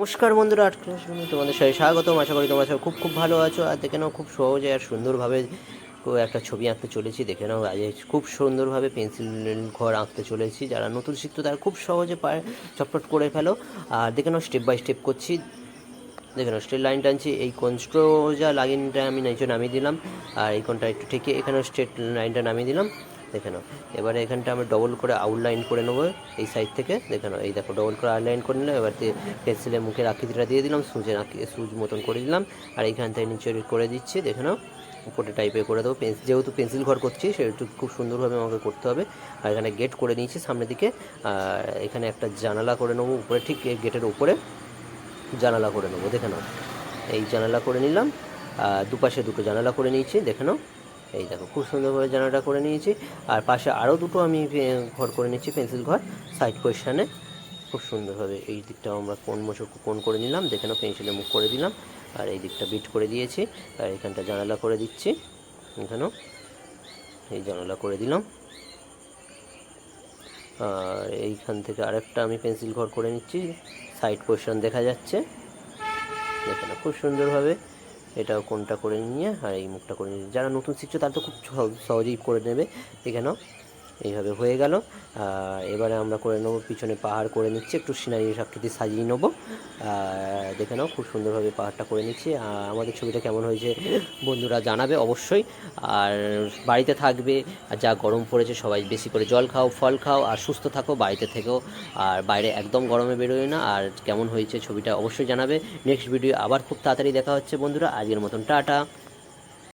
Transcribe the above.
নমস্কার বন্ধুরা আর্ট ক্লাসরুমে তোমাদের সাথে স্বাগতম। আশা করি তোমরা সবাই খুব খুব ভালো আছো। আর দেখে নাও, খুব সহজে আর সুন্দরভাবে একটা ছবি আঁকতে চলেছি। দেখে নাও, আজ খুব সুন্দরভাবে পেন্সিল ঘর আঁকতে চলেছি। যারা নতুন শিখতো তারা খুব সহজে পায়, চটপট করে ফেলো। আর দেখে নাও স্টেপ বাই স্টেপ করছি। দেখে নাও স্ট্রেট লাইন টানছি। এই কনস্ট্রোজা লাইনটা আমি নিচে নামিয়ে দিলাম। আর এই কোনটা একটু ঠেকে এখানেও স্ট্রেট লাইনটা নামিয়ে দিলাম। দেখে নাও। এবারে এখানটা আমরা ডবল করে আউটলাইন করে নেব, এই সাইড থেকে। দেখে নাও, এই দেখো ডবল করে আউটলাইন করে নিলাম। এবার পেন্সিলের মুখের আকৃতিটা দিয়ে দিলাম সুজের সুজ মতন করে দিলাম। আর এইখান থেকে নিচে করে দিচ্ছি, দেখে নাও, উপরে টাইপের করে দেবো পেন্সিল যেহেতু পেন্সিল ঘর করছি, সেহেতু খুব সুন্দরভাবে আমাকে করতে হবে। আর এখানে গেট করে নিয়েছি সামনের দিকে। আর এখানে একটা জানালা করে নেব, উপরে ঠিক গেটের উপরে জানালা করে নেব, দেখে নাও। এই জানালা করে নিলাম দুপাশে দুটো জানালা করে নিয়েছি, দেখে নাও। এই দেখো, খুব সুন্দরভাবে জানালাটা করে নিয়েছি। আর পাশে আরও দুটো আমি ঘর করে নিচ্ছি পেন্সিল ঘর সাইড পজিশানে খুব সুন্দরভাবে এই দিকটাও আমরা কোন মশো কোন করে নিলাম, দেখে নাও পেন্সিলে মুখ করে দিলাম। আর এই দিকটা বিট করে দিয়েছি, আর এখানটা জানালা করে দিচ্ছি এখানেও এই জানালা করে দিলাম। আর এইখান থেকে আরেকটা আমি পেন্সিল ঘর করে নিচ্ছি সাইড পজিশন দেখা যাচ্ছে। দেখে খুব সুন্দরভাবে এটাও কোনটা করে নিয়ে আর এই মুখটা করে নিয়ে। যারা নতুন শিখছো তারা তো খুব সহ- সহজেই করে নেবে। দেখে নাও এইভাবে হয়ে গেল। এবারে আমরা করে নেব, পিছনে পাহাড় করে নিচ্ছি, একটু সিনারি আকৃতি সাজিয়ে নেব। দেখে নাও, খুব সুন্দরভাবে পাহাড়টা করে নিচ্ছি। আমাদের ছবিটা কেমন হয়েছে বন্ধুরা জানাবে অবশ্যই। আর বাড়িতে থাকবে, আর যা গরম পড়েছে, সবাই বেশি করে জল খাও, ফল খাও, আর সুস্থ থাকো, বাড়িতে থেকেও আর বাইরে একদম গরমে বেরোয় না। আর কেমন হয়েছে ছবিটা অবশ্যই জানাবে। নেক্সট ভিডিও আবার খুব তাড়াতাড়ি দেখা হচ্ছে বন্ধুরা। আজকের মতন টাটা।